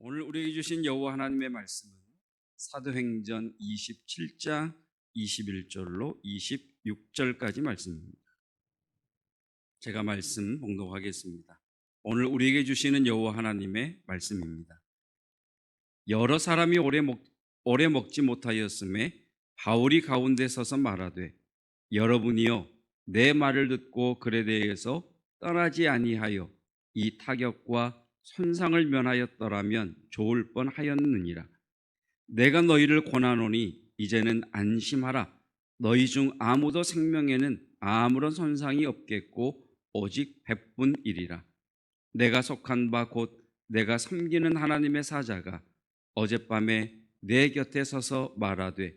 오늘 우리에게 주신 여호와 하나님의 말씀은 사도행전 27장 21절로 26절까지 말씀입니다. 제가 말씀 봉독하겠습니다. 오늘 우리에게 주시는 여호와 하나님의 말씀입니다. 여러 사람이 오래 먹 오래 먹지 못하였음에 바울이 가운데 서서 말하되 여러분이여 내 말을 듣고 글에 대해서 떠나지 아니하여 이 타격과 손상을 면하였더라면 좋을 뻔하였느니라. 내가 너희를 권하노니 이제는 안심하라. 너희 중 아무도 생명에는 아무런 손상이 없겠고 오직 백분이리라. 내가 속한 바 곧 내가 섬기는 하나님의 사자가 어젯밤에 내 곁에 서서 말하되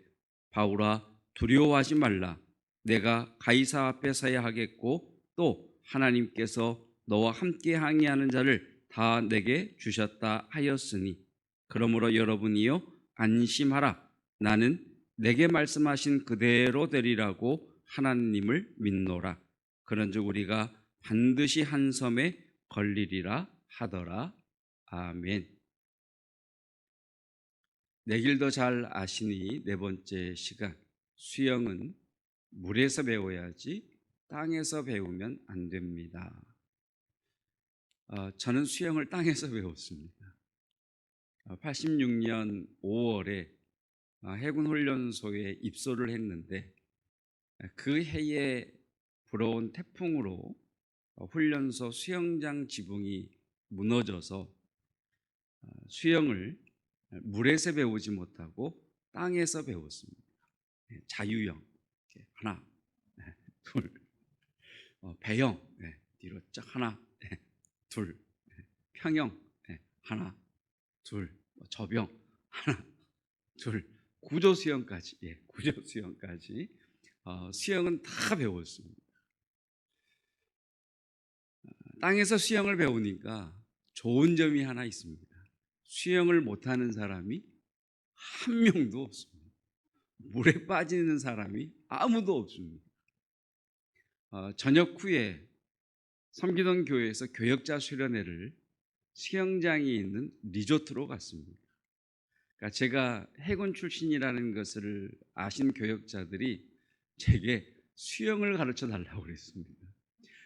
바울아 두려워하지 말라. 내가 가이사 앞에 서야 하겠고 또 하나님께서 너와 함께 항의하는 자를 다 내게 주셨다 하였으니 그러므로 여러분이요 안심하라. 나는 내게 말씀하신 그대로 되리라고 하나님을 믿노라. 그런즉 우리가 반드시 한 섬에 걸리리라 하더라. 아멘. 내 길도 잘 아시니 네 번째 시간. 수영은 물에서 배워야지 땅에서 배우면 안 됩니다. 어, 저는 수영을 땅에서 배웠습니다. 86년 5월에 어, 해군 훈련소에 입소를 했는데 그 해에 불어온 태풍으로 어, 훈련소 수영장 지붕이 무너져서 어, 수영을 물에서 배우지 못하고 땅에서 배웠습니다. 네, 자유형 하나, 네, 둘, 어, 배영 네, 뒤로 쫙 하나, 네, 둘, 네, 평영 네, 하나, 둘, 뭐 저병 하나, 둘, 구조 수영까지, 예, 구조 수영까지 어, 수영은 다 배웠습니다. 어, 땅에서 수영을 배우니까 좋은 점이 하나 있습니다. 수영을 못하는 사람이 한 명도 없습니다. 물에 빠지는 사람이 아무도 없습니다. 어, 저녁 후에 섬기던 교회에서 교역자 수련회를 수영장이 있는 리조트로 갔습니다. 그러니까 제가 해군 출신이라는 것을 아신 교역자들이 제게 수영을 가르쳐 달라고 그랬습니다.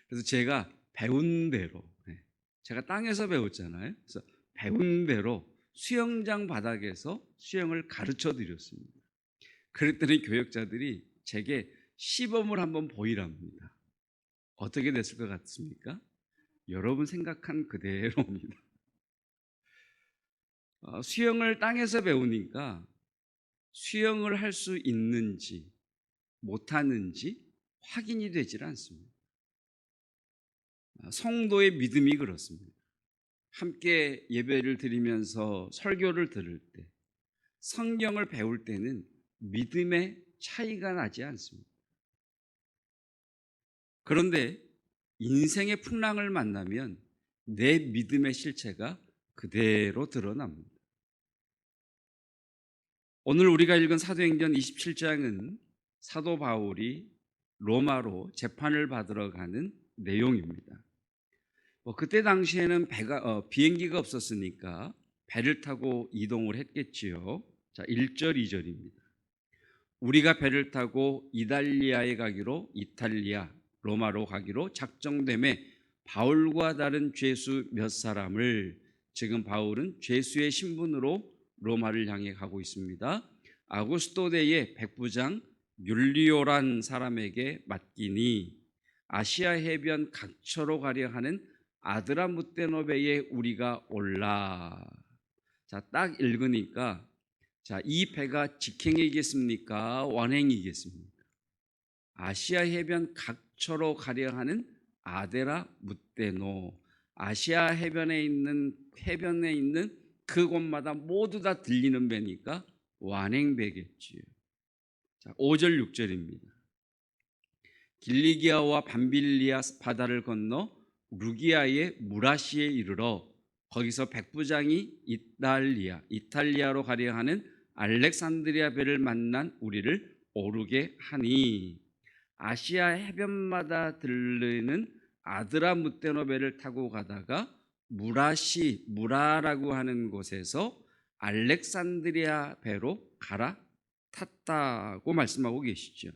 그래서 제가 배운 대로, 네, 제가 땅에서 배웠잖아요. 그래서 배운 대로 수영장 바닥에서 수영을 가르쳐 드렸습니다. 그랬더니 교역자들이 제게 시범을 한번 보이랍니다. 어떻게 됐을 것 같습니까? 여러분 생각한 그대로입니다. 어, 수영을 땅에서 배우니까 수영을 할 수 있는지 못하는지 확인이 되질 않습니다. 어, 성도의 믿음이 그렇습니다. 함께 예배를 드리면서 설교를 들을 때, 성경을 배울 때는 믿음의 차이가 나지 않습니다. 그런데 인생의 풍랑을 만나면 내 믿음의 실체가 그대로 드러납니다. 오늘 우리가 읽은 사도행전 27장은 사도 바울이 로마로 재판을 받으러 가는 내용입니다. 뭐 그때 당시에는 배가 어, 비행기가 없었으니까 배를 타고 이동을 했겠지요. 자, 1절 2절입니다. 우리가 배를 타고 이달리아에 가기로 이탈리아 로마로 가기로 작정됨에 바울과 다른 죄수 몇 사람을 지금 바울은 죄수의 신분으로 로마를 향해 가고 있습니다. 아구스토데의 백부장 율리오란 사람에게 맡기니 아시아 해변 각처로 가려 하는 아드라무테노베에 우리가 올라. 자, 딱 읽으니까 자, 이 배가 직행이겠습니까? 완행이겠습니까? 아시아 해변 각 처로 가려 하는 아데라 무테노. 아시아 해변에 있는 해변에 있는 그곳마다 모두 다 들리는 배니까 완행배겠지요. 자, 5절 6절입니다. 길리기아와 밤빌리아 바다를 건너 루기아의 무라시에 이르러 거기서 백부장이 이탈리아, 이탈리아로 가려 하는 알렉산드리아 배를 만난 우리를 오르게 하니 아시아 해변마다 들르는 아드라 무테노 배를 타고 가다가 무라시 무라라고 하는 곳에서 알렉산드리아 배로 갈아탔다고 말씀하고 계시죠.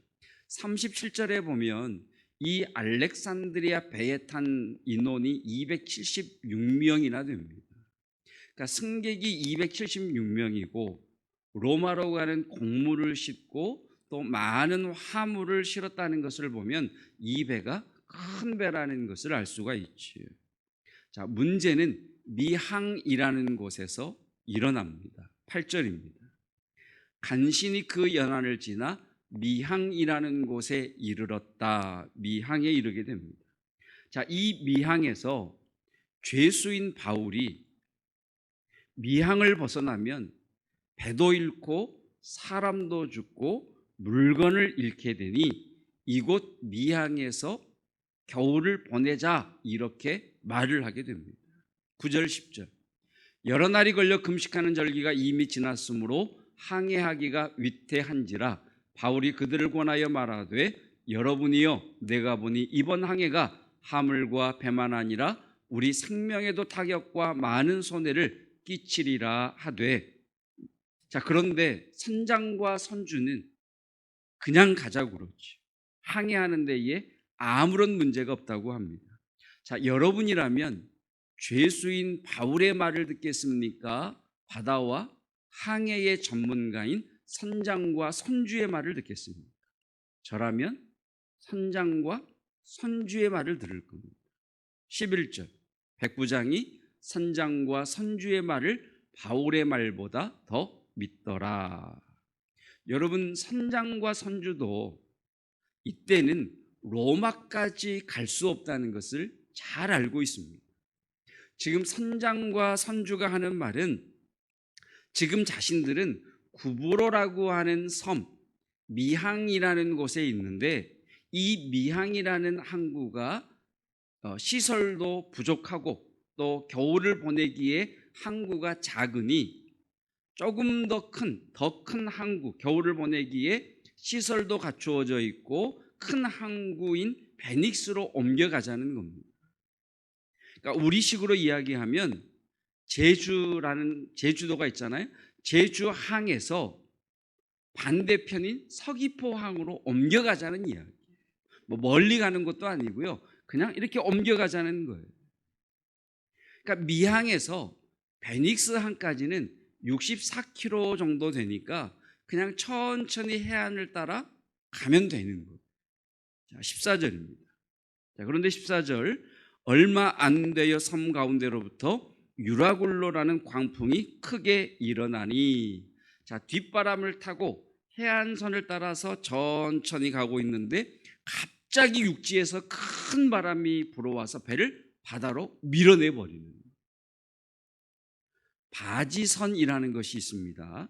37절에 보면 이 알렉산드리아 배에 탄 인원이 276명이나 됩니다. 그러니까 승객이 276명이고 로마로 가는 곡물을 싣고 또 많은 화물을 실었다는 것을 보면 이 배가 큰 배라는 것을 알 수가 있지요. 자, 문제는 미항이라는 곳에서 일어납니다. 8절입니다. 간신히 그 연안을 지나 미항이라는 곳에 이르렀다. 미항에 이르게 됩니다. 자, 이 미항에서 죄수인 바울이 미항을 벗어나면 배도 잃고 사람도 죽고 물건을 잃게 되니 이곳 미항에서 겨울을 보내자 이렇게 말을 하게 됩니다. 9절 10절 여러 날이 걸려 금식하는 절기가 이미 지났으므로 항해하기가 위태한지라 바울이 그들을 권하여 말하되 여러분이여 내가 보니 이번 항해가 하물과 배만 아니라 우리 생명에도 타격과 많은 손해를 끼치리라 하되 자 그런데 선장과 선주는 그냥 가자고 그러죠. 항해하는 데에 아무런 문제가 없다고 합니다. 자, 여러분이라면 죄수인 바울의 말을 듣겠습니까? 바다와 항해의 전문가인 선장과 선주의 말을 듣겠습니까? 저라면 선장과 선주의 말을 들을 겁니다. 11절. 백부장이 선장과 선주의 말을 바울의 말보다 더 믿더라. 여러분 선장과 선주도 이때는 로마까지 갈 수 없다는 것을 잘 알고 있습니다. 지금 선장과 선주가 하는 말은 지금 자신들은 구브로라고 하는 섬 미항이라는 곳에 있는데 이 미항이라는 항구가 어, 시설도 부족하고 또 겨울을 보내기에 항구가 작으니 조금 더 큰, 더 큰 항구, 겨울을 보내기에 시설도 갖추어져 있고 큰 항구인 베닉스로 옮겨가자는 겁니다. 그러니까 우리식으로 이야기하면 제주라는 제주도가 있잖아요. 제주항에서 반대편인 서귀포항으로 옮겨가자는 이야기. 뭐 멀리 가는 것도 아니고요. 그냥 이렇게 옮겨가자는 거예요. 그러니까 미항에서 베닉스 항까지는 64km 정도 되니까 그냥 천천히 해안을 따라 가면 되는 거예요. 자, 14절입니다. 자, 그런데 14절 얼마 안 되어 섬 가운데로부터 유라굴로라는 광풍이 크게 일어나니 자, 뒷바람을 타고 해안선을 따라서 천천히 가고 있는데 갑자기 육지에서 큰 바람이 불어와서 배를 바다로 밀어내 버리는 바지선이라는 것이 있습니다.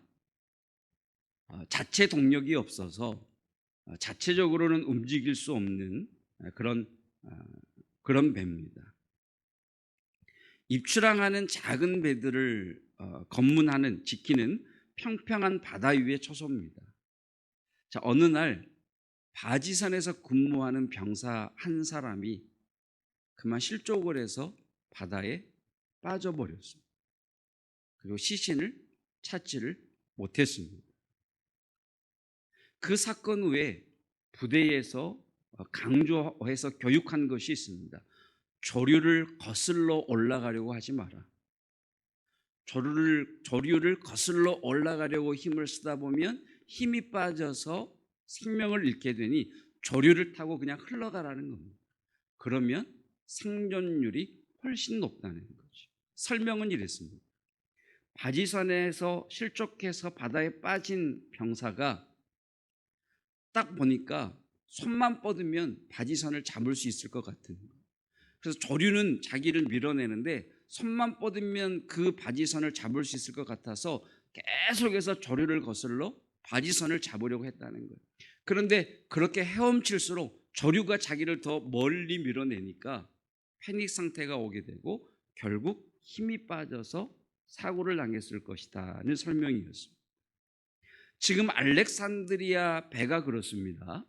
어, 자체 동력이 없어서 어, 자체적으로는 움직일 수 없는 어, 그런 그런 배입니다. 입출항하는 작은 배들을 검문하는 지키는 평평한 바다 위의 초소입니다. 자 어느 날 바지선에서 근무하는 병사 한 사람이 그만 실족을 해서 바다에 빠져버렸습니다. 그리고 시신을 찾지를 못했습니다. 그 사건 후에 부대에서 강조해서 교육한 것이 있습니다. 조류를 거슬러 올라가려고 하지 마라. 조류를, 조류를 거슬러 올라가려고 힘을 쓰다 보면 힘이 빠져서 생명을 잃게 되니 조류를 타고 그냥 흘러가라는 겁니다. 그러면 생존율이 훨씬 높다는 거죠. 설명은 이랬습니다. 바지선에서 실족해서 바다에 빠진 병사가 딱 보니까 손만 뻗으면 바지선을 잡을 수 있을 것 같은. 그래서 조류는 자기를 밀어내는데 손만 뻗으면 그 바지선을 잡을 수 있을 것 같아서 계속해서 조류를 거슬러 바지선을 잡으려고 했다는 거예요. 그런데 그렇게 헤엄칠수록 조류가 자기를 더 멀리 밀어내니까 패닉 상태가 오게 되고 결국 힘이 빠져서 사고를 당했을 것이다는 설명이었습니다. 지금 알렉산드리아 배가 그렇습니다.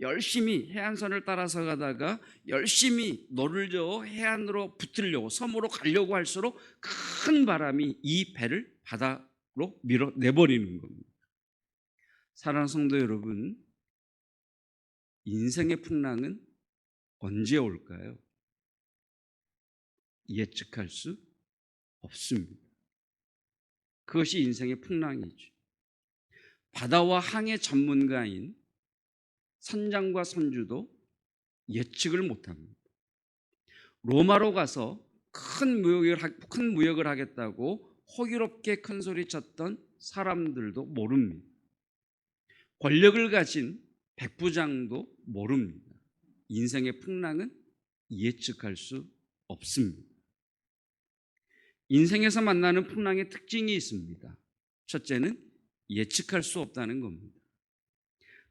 열심히 해안선을 따라서 가다가 열심히 너를 저 해안으로 붙으려고 섬으로 가려고 할수록 큰 바람이 이 배를 바다로 밀어 내버리는 겁니다. 사랑하는 성도 여러분, 인생의 풍랑은 언제 올까요? 예측할 수 없습니다. 그것이 인생의 풍랑이죠. 바다와 항해 전문가인 선장과 선주도 예측을 못합니다. 로마로 가서 큰 무역을 하- 큰 무역을 하겠다고 호기롭게 큰 소리 쳤던 사람들도 모릅니다. 권력을 가진 백부장도 모릅니다. 인생의 풍랑은 예측할 수 없습니다. 인생에서 만나는 풍랑의 특징이 있습니다. 첫째는 예측할 수 없다는 겁니다.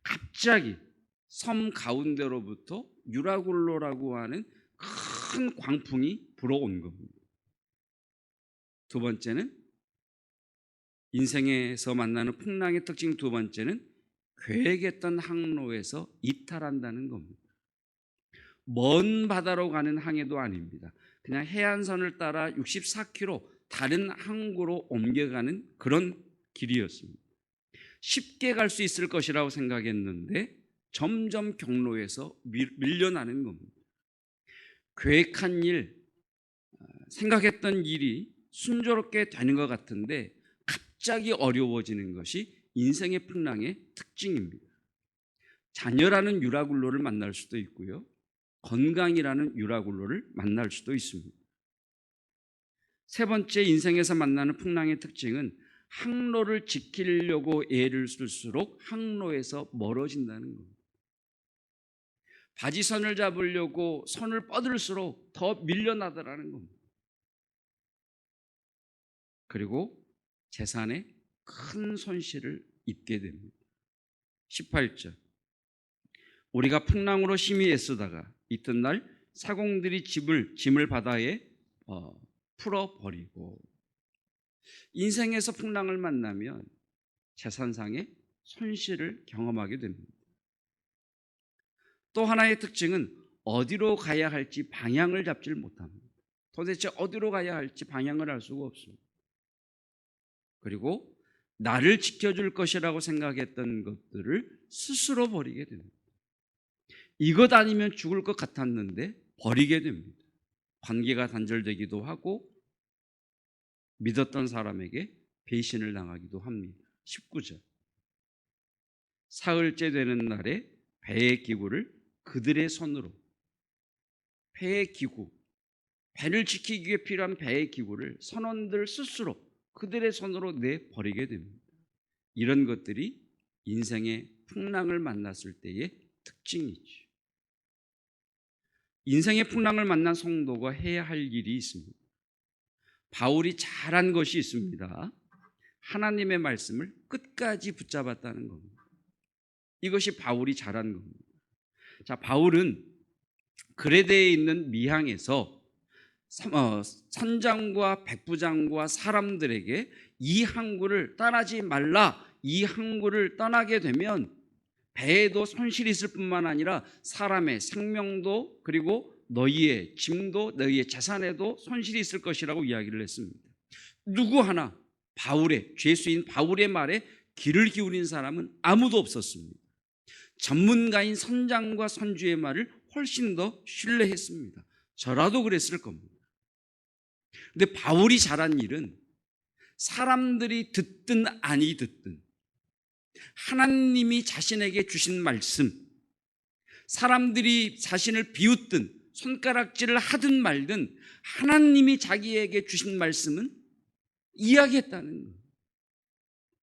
갑자기 섬 가운데로부터 유라굴로라고 하는 큰 광풍이 불어온 겁니다. 두 번째는 인생에서 만나는 풍랑의 특징 두 번째는 계획했던 항로에서 이탈한다는 겁니다. 먼 바다로 가는 항해도 아닙니다. 그냥 해안선을 따라 64km 다른 항구로 옮겨가는 그런 길이었습니다. 쉽게 갈 수 있을 것이라고 생각했는데 점점 경로에서 밀, 밀려나는 겁니다. 계획한 일, 어, 생각했던 일이 순조롭게 되는 것 같은데 갑자기 어려워지는 것이 인생의 풍랑의 특징입니다. 자녀라는 유라굴로를 만날 수도 있고요. 건강이라는 유라굴로를 만날 수도 있습니다. 세 번째 인생에서 만나는 풍랑의 특징은 항로를 지키려고 애를 쓸수록 항로에서 멀어진다는 겁니다. 바지선을 잡으려고 선을 뻗을수록 더 밀려나더라는 겁니다. 그리고 재산에 큰 손실을 입게 됩니다. 18절. 우리가 풍랑으로 심히 애쓰다가 이튿날 사공들이 집을 짐을 바다에 어, 풀어 버리고 인생에서 풍랑을 만나면 재산상의 손실을 경험하게 됩니다. 또 하나의 특징은 어디로 가야 할지 방향을 잡질 못합니다. 도대체 어디로 가야 할지 방향을 알 수가 없습니다. 그리고 나를 지켜줄 것이라고 생각했던 것들을 스스로 버리게 됩니다. 이것 아니면 죽을 것 같았는데 버리게 됩니다. 관계가 단절되기도 하고 믿었던 사람에게 배신을 당하기도 합니다. 19절. 사흘째 되는 날에 배의 기구를 그들의 손으로 배의 기구 배를 지키기 위해 필요한 배의 기구를 선원들 스스로 그들의 손으로 내 버리게 됩니다. 이런 것들이 인생의 풍랑을 만났을 때의 특징이죠. 인생의 풍랑을 만난 성도가 해야 할 일이 있습니다. 바울이 잘한 것이 있습니다. 하나님의 말씀을 끝까지 붙잡았다는 겁니다. 이것이 바울이 잘한 겁니다. 자, 바울은 그레데에 있는 미항에서 어, 선장과 백부장과 사람들에게 이 항구를 떠나지 말라. 이 항구를 떠나게 되면 배에도 손실이 있을 뿐만 아니라 사람의 생명도 그리고 너희의 짐도 너희의 재산에도 손실이 있을 것이라고 이야기를 했습니다. 누구 하나 바울의 죄수인 바울의 말에 귀를 기울인 사람은 아무도 없었습니다. 전문가인 선장과 선주의 말을 훨씬 더 신뢰했습니다. 저라도 그랬을 겁니다. 근데 바울이 잘한 일은 사람들이 듣든 아니 듣든 하나님이 자신에게 주신 말씀, 사람들이 자신을 비웃든 손가락질을 하든 말든 하나님이 자기에게 주신 말씀은 이야기했다는 거예요.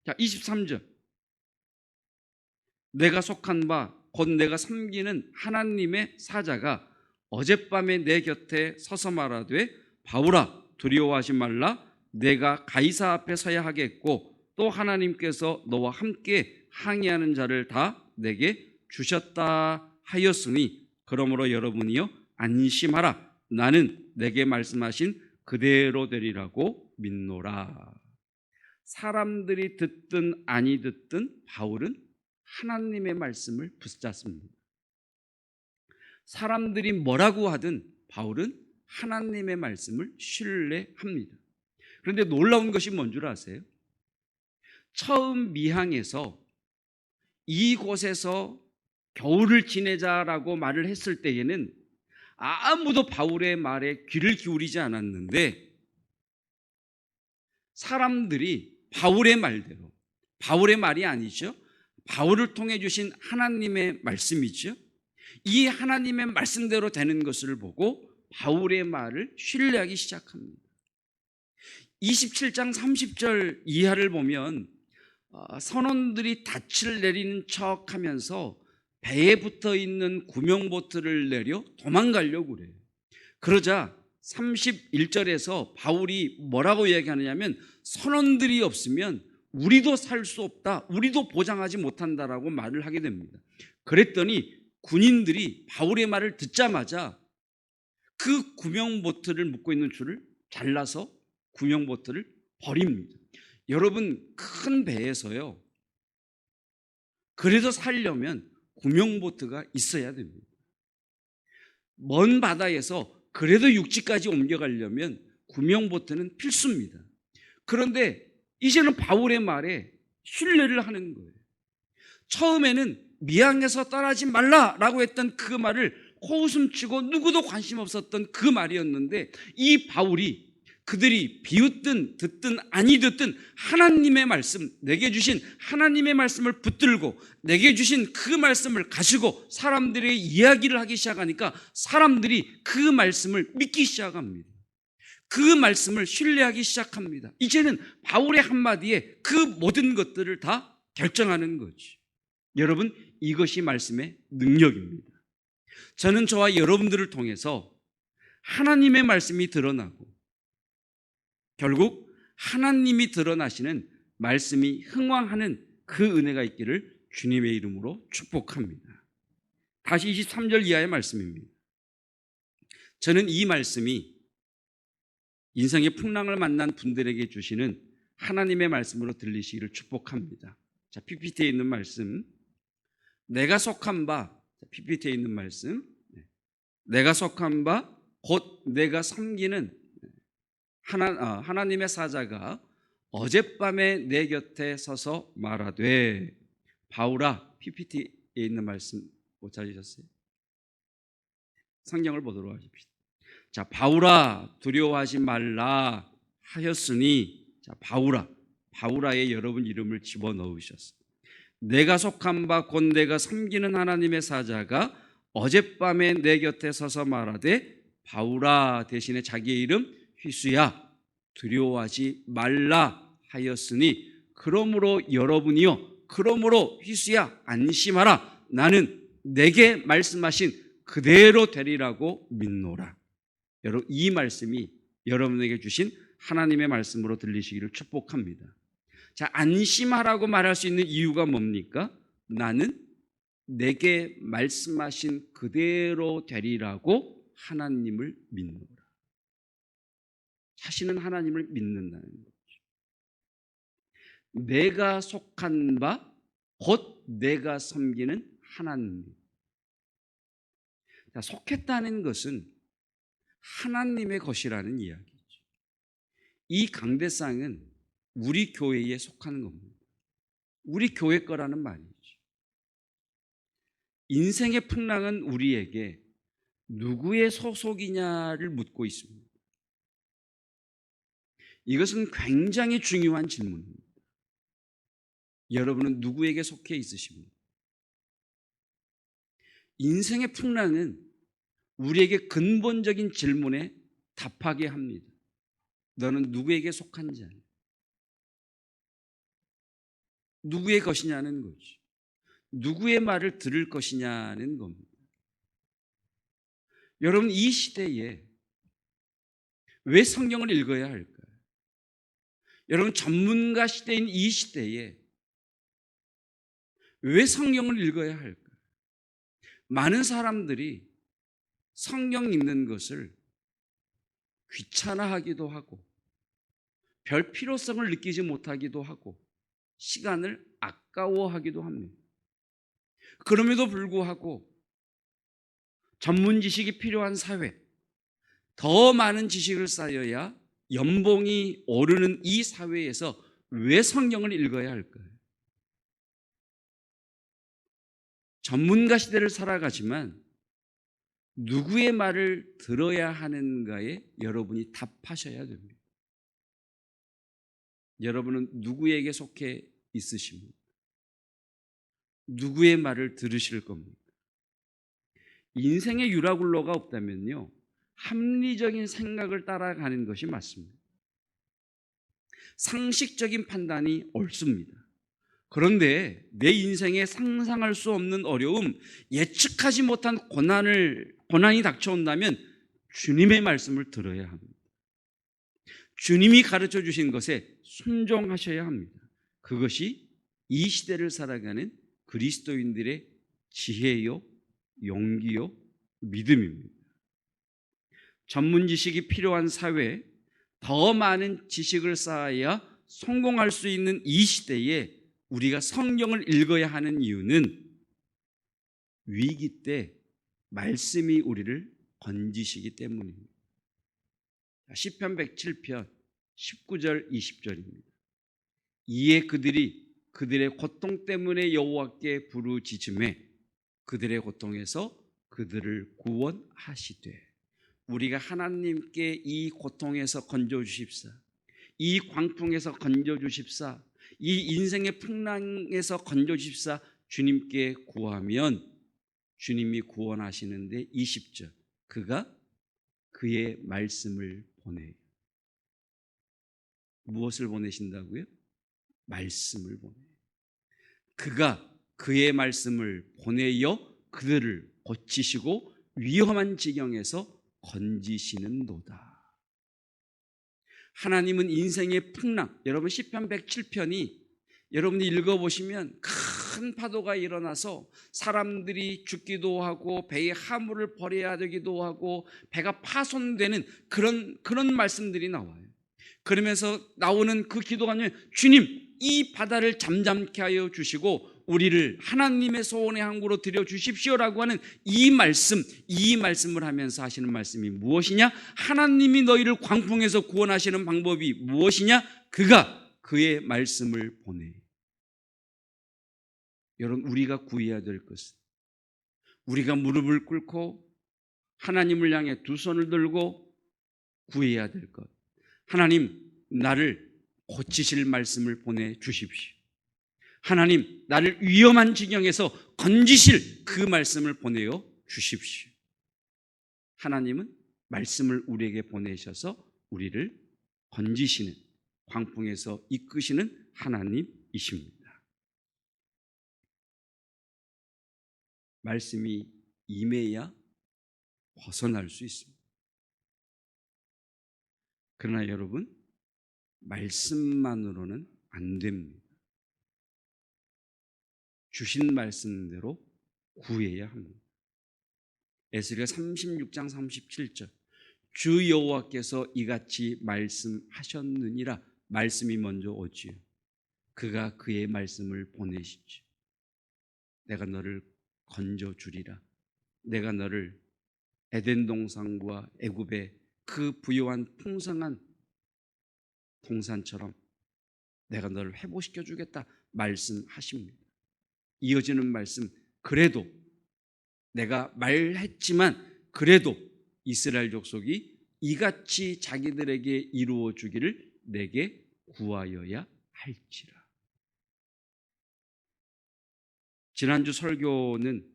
자, 23절. 내가 속한 바, 곧 내가 섬기는 하나님의 사자가 어젯밤에 내 곁에 서서 말하되 바울아 두려워하지 말라 내가 가이사 앞에 서야 하겠고 또 하나님께서 너와 함께 항의하는 자를 다 내게 주셨다 하였으니 그러므로 여러분이요 안심하라 나는 내게 말씀하신 그대로 되리라고 믿노라 사람들이 듣든 아니 듣든 바울은 하나님의 말씀을 붙잡습니다. 사람들이 뭐라고 하든 바울은 하나님의 말씀을 신뢰합니다. 그런데 놀라운 것이 뭔 줄 아세요? 처음 미항에서 이곳에서 겨울을 지내자라고 말을 했을 때에는 아무도 바울의 말에 귀를 기울이지 않았는데 사람들이 바울의 말대로 바울의 말이 아니죠. 바울을 통해 주신 하나님의 말씀이죠. 이 하나님의 말씀대로 되는 것을 보고 바울의 말을 신뢰하기 시작합니다. 27장 30절 이하를 보면 어, 선원들이 닻을 내리는 척 하면서 배에 붙어 있는 구명보트를 내려 도망가려고 그래요. 그러자 31절에서 바울이 뭐라고 이야기하느냐면 선원들이 없으면 우리도 살 수 없다. 우리도 보장하지 못한다라고 말을 하게 됩니다. 그랬더니 군인들이 바울의 말을 듣자마자 그 구명보트를 묶고 있는 줄을 잘라서 구명보트를 버립니다. 여러분 큰 배에서요. 그래도 살려면 구명보트가 있어야 됩니다. 먼 바다에서 그래도 육지까지 옮겨가려면 구명보트는 필수입니다. 그런데 이제는 바울의 말에 신뢰를 하는 거예요. 처음에는 미항에서 떠나지 말라라고 했던 그 말을 코웃음치고 누구도 관심 없었던 그 말이었는데 이 바울이 그들이 비웃든 듣든 아니 듣든 하나님의 말씀 내게 주신 하나님의 말씀을 붙들고 내게 주신 그 말씀을 가지고 사람들의 이야기를 하기 시작하니까 사람들이 그 말씀을 믿기 시작합니다. 그 말씀을 신뢰하기 시작합니다. 이제는 바울의 한마디에 그 모든 것들을 다 결정하는 거지. 여러분 이것이 말씀의 능력입니다. 저는 저와 여러분들을 통해서 하나님의 말씀이 드러나고 결국 하나님이 드러나시는 말씀이 흥왕하는 그 은혜가 있기를 주님의 이름으로 축복합니다. 다시 23절 이하의 말씀입니다. 저는 이 말씀이 인생의 풍랑을 만난 분들에게 주시는 하나님의 말씀으로 들리시기를 축복합니다. 자, PPT에 있는 말씀. 내가 속한 바, PPT에 있는 말씀. 네. 내가 속한 바, 곧 내가 섬기는 하나, 아, 하나님의 사자가 어젯밤에 내 곁에 서서 말하되 바울아 PPT에 있는 말씀 못 찾으셨어요? 성경을 보도록 하십시오. 자 바울아 두려워하지 말라 하였으니 자 바울아 바울아의 여러분 이름을 집어 넣으셨어. 내가 속한 바 곧 내가 섬기는 하나님의 사자가 어젯밤에 내 곁에 서서 말하되 바울아 대신에 자기의 이름 휘수야. 두려워하지 말라 하였으니 그러므로 여러분이요 그러므로 휘수야. 안심하라. 나는 내게 말씀하신 그대로 되리라고 믿노라. 여러분 이 말씀이 여러분에게 주신 하나님의 말씀으로 들리시기를 축복합니다. 자 안심하라고 말할 수 있는 이유가 뭡니까? 나는 내게 말씀하신 그대로 되리라고 하나님을 믿노 라 자신은 하나님을 믿는다는 거죠. 내가 속한 바, 곧 내가 섬기는 하나님. 자, 속했다는 것은 하나님의 것이라는 이야기죠. 이 강대상은 우리 교회에 속하는 겁니다. 우리 교회 거라는 말이죠. 인생의 풍랑은 우리에게 누구의 소속이냐를 묻고 있습니다. 이것은 굉장히 중요한 질문입니다. 여러분은 누구에게 속해 있으십니까? 인생의 풍랑은 우리에게 근본적인 질문에 답하게 합니다. 너는 누구에게 속한 자냐? 누구의 것이냐는 거죠. 누구의 말을 들을 것이냐는 겁니다. 여러분, 이 시대에 왜 성경을 읽어야 할까? 여러분 전문가 시대인 이 시대에 왜 성경을 읽어야 할까? 많은 사람들이 성경 읽는 것을 귀찮아하기도 하고 별 필요성을 느끼지 못하기도 하고 시간을 아까워하기도 합니다. 그럼에도 불구하고 전문 지식이 필요한 사회, 더 많은 지식을 쌓여야 연봉이 오르는 이 사회에서 왜 성경을 읽어야 할까요? 전문가 시대를 살아가지만 누구의 말을 들어야 하는가에 여러분이 답하셔야 됩니다. 여러분은 누구에게 속해 있으십니까? 누구의 말을 들으실 겁니까? 인생의 유라굴로가 없다면요. 합리적인 생각을 따라가는 것이 맞습니다. 상식적인 판단이 옳습니다. 그런데 내 인생에 상상할 수 없는 어려움, 예측하지 못한 고난을 고난이 닥쳐온다면 주님의 말씀을 들어야 합니다. 주님이 가르쳐 주신 것에 순종하셔야 합니다. 그것이 이 시대를 살아가는 그리스도인들의 지혜요, 용기요, 믿음입니다. 전문 지식이 필요한 사회, 더 많은 지식을 쌓아야 성공할 수 있는 이 시대에 우리가 성경을 읽어야 하는 이유는 위기 때 말씀이 우리를 건지시기 때문입니다. 시편 107편 19절 20절입니다. 이에 그들이 그들의 고통 때문에 여호와께 부르짖음에 그들의 고통에서 그들을 구원하시되 우리가 하나님께 이 고통에서 건져 주십사 이 광풍에서 건져 주십사 이 인생의 풍랑에서 건져 주십사 주님께 구하면 주님이 구원하시는데 20절 그가 그의 말씀을 보내요. 무엇을 보내신다고요? 말씀을 보내요. 그가 그의 말씀을 보내어 그들을 고치시고 위험한 지경에서 건지시는 도다. 하나님은 인생의 풍랑, 여러분 시편 107편이 여러분이 읽어보시면 큰 파도가 일어나서 사람들이 죽기도 하고 배에 하물을 버려야 되기도 하고 배가 파손되는 그런 그런 말씀들이 나와요. 그러면서 나오는 그 기도가 주님 이 바다를 잠잠케 하여 주시고 우리를 하나님의 소원의 항구로 들여 주십시오라고 하는 이 말씀, 이 말씀을 하면서 하시는 말씀이 무엇이냐? 하나님이 너희를 광풍에서 구원하시는 방법이 무엇이냐? 그가 그의 말씀을 보내. 여러분, 우리가 구해야 될 것은 우리가 무릎을 꿇고 하나님을 향해 두 손을 들고 구해야 될 것. 하나님, 나를 고치실 말씀을 보내 주십시오. 하나님, 나를 위험한 지경에서 건지실 그 말씀을 보내어 주십시오. 하나님은 말씀을 우리에게 보내셔서 우리를 건지시는 광풍에서 이끄시는 하나님이십니다. 말씀이 임해야 벗어날 수 있습니다. 그러나 여러분, 말씀만으로는 안 됩니다. 주신 말씀대로 구해야 합니다. 에스겔 36장 37절 주 여호와께서 이같이 말씀하셨느니라 말씀이 먼저 오지요. 그가 그의 말씀을 보내시죠. 내가 너를 건져 주리라. 내가 너를 에덴 동산과 애굽의 그 부유한 풍성한 동산처럼 내가 너를 회복시켜 주겠다 말씀하십니다. 이어지는 말씀 그래도 내가 말했지만 그래도 이스라엘 족속이 이같이 자기들에게 이루어 주기를 내게 구하여야 할지라. 지난주 설교는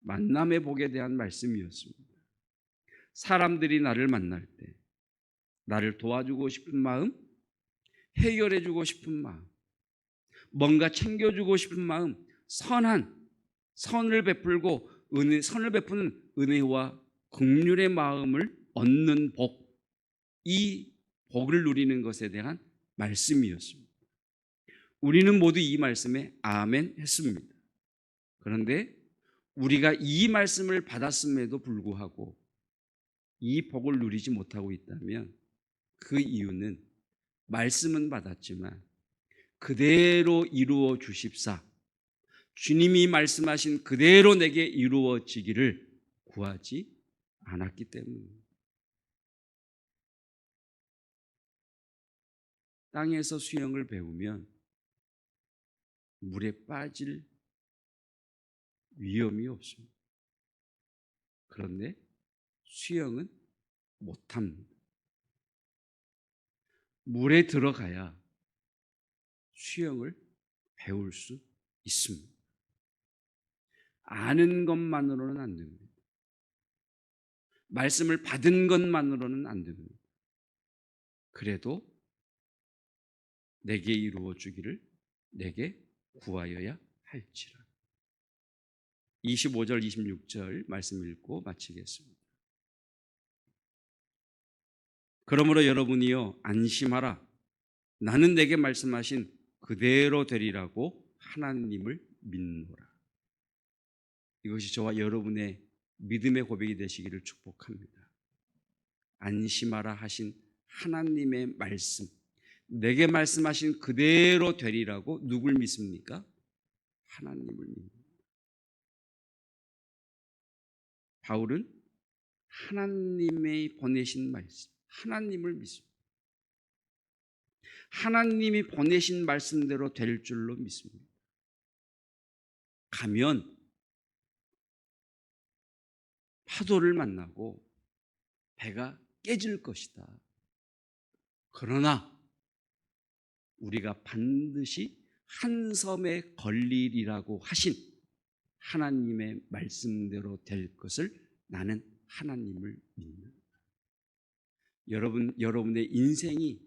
만남의 복에 대한 말씀이었습니다. 사람들이 나를 만날 때 나를 도와주고 싶은 마음, 해결해 주고 싶은 마음, 뭔가 챙겨주고 싶은 마음, 선한 선을 베풀고 은혜 선을 베푸는 은혜와 긍휼의 마음을 얻는 복, 이 복을 누리는 것에 대한 말씀이었습니다. 우리는 모두 이 말씀에 아멘 했습니다. 그런데 우리가 이 말씀을 받았음에도 불구하고 이 복을 누리지 못하고 있다면 그 이유는 말씀은 받았지만 그대로 이루어 주십사. 주님이 말씀하신 그대로 내게 이루어지기를 구하지 않았기 때문에 땅에서 수영을 배우면 물에 빠질 위험이 없습니다. 그런데 수영은 못합니다. 물에 들어가야 수영을 배울 수 있습니다. 아는 것만으로는 안 됩니다. 말씀을 받은 것만으로는 안 됩니다. 그래도 내게 이루어 주기를 내게 구하여야 할지라. 25절, 26절 말씀 읽고 마치겠습니다. 그러므로 여러분이요 안심하라. 나는 내게 말씀하신 그대로 되리라고 하나님을 믿노라. 이것이 저와 여러분의 믿음의 고백이 되시기를 축복합니다. 안심하라 하신 하나님의 말씀, 내게 말씀하신 그대로 되리라고 누굴 믿습니까? 하나님을 믿습니다. 바울은 하나님의 보내신 말씀, 하나님을 믿습니다. 하나님이 보내신 말씀대로 될 줄로 믿습니다. 가면 파도를 만나고 배가 깨질 것이다. 그러나 우리가 반드시 한 섬에 걸리리라고 하신 하나님의 말씀대로 될 것을 나는 하나님을 믿는다. 여러분, 여러분의 인생이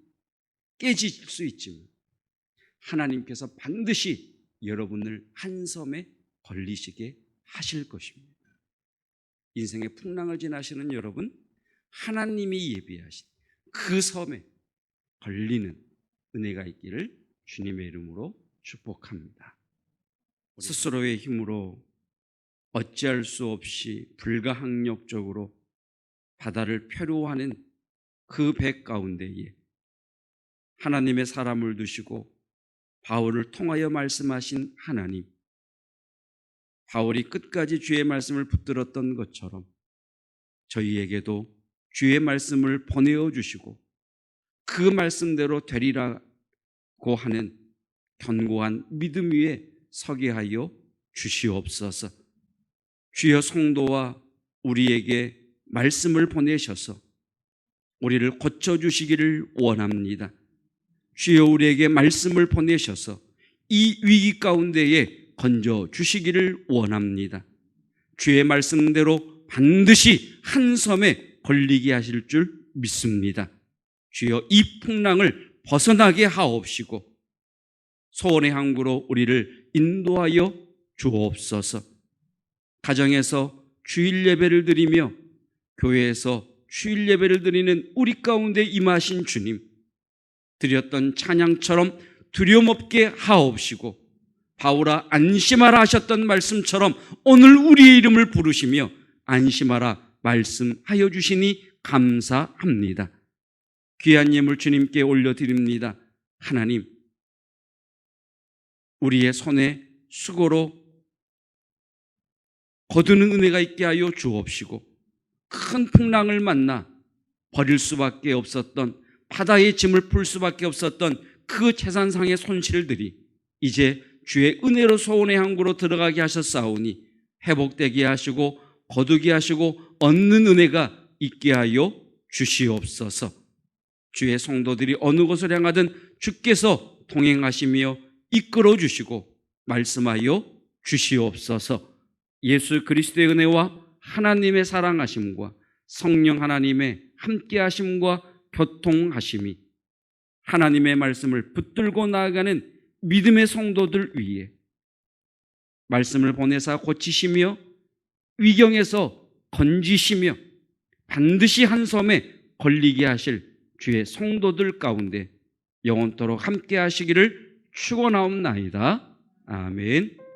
깨질 수 있지만 하나님께서 반드시 여러분을 한 섬에 걸리시게 하실 것입니다. 인생의 풍랑을 지나시는 여러분, 하나님이 예비하신 그 섬에 걸리는 은혜가 있기를 주님의 이름으로 축복합니다. 스스로의 힘으로 어찌할 수 없이 불가항력적으로 바다를 표류하는 그 배 가운데에 하나님의 사람을 두시고 바울을 통하여 말씀하신 하나님, 바울이 끝까지 주의 말씀을 붙들었던 것처럼 저희에게도 주의 말씀을 보내어 주시고 그 말씀대로 되리라고 하는 견고한 믿음 위에 서게 하여 주시옵소서. 주여 성도와 우리에게 말씀을 보내셔서 우리를 고쳐 주시기를 원합니다. 주여 우리에게 말씀을 보내셔서 이 위기 가운데에 건져 주시기를 원합니다. 주의 말씀대로 반드시 한 섬에 걸리게 하실 줄 믿습니다. 주여 이 풍랑을 벗어나게 하옵시고 소원의 항구로 우리를 인도하여 주옵소서. 가정에서 주일 예배를 드리며 교회에서 주일 예배를 드리는 우리 가운데 임하신 주님 드렸던 찬양처럼 두려움 없게 하옵시고 바울아 안심하라 하셨던 말씀처럼 오늘 우리의 이름을 부르시며 안심하라 말씀하여 주시니 감사합니다. 귀한 예물 주님께 올려드립니다. 하나님, 우리의 손에 수고로 거두는 은혜가 있게 하여 주옵시고 큰 풍랑을 만나 버릴 수밖에 없었던 바다의 짐을 풀 수밖에 없었던 그 재산상의 손실들이 이제 주의 은혜로 소원의 항구로 들어가게 하셨사오니 회복되게 하시고 거두게 하시고 얻는 은혜가 있게 하여 주시옵소서. 주의 성도들이 어느 곳을 향하든 주께서 동행하시며 이끌어 주시고 말씀하여 주시옵소서. 예수 그리스도의 은혜와 하나님의 사랑하심과 성령 하나님의 함께하심과 교통하심이 하나님의 말씀을 붙들고 나아가는 믿음의 성도들 위에 말씀을 보내사 고치시며 위경에서 건지시며 반드시 한 섬에 걸리게 하실 주의 성도들 가운데 영원토록 함께 하시기를 축원하옵나이다. 아멘.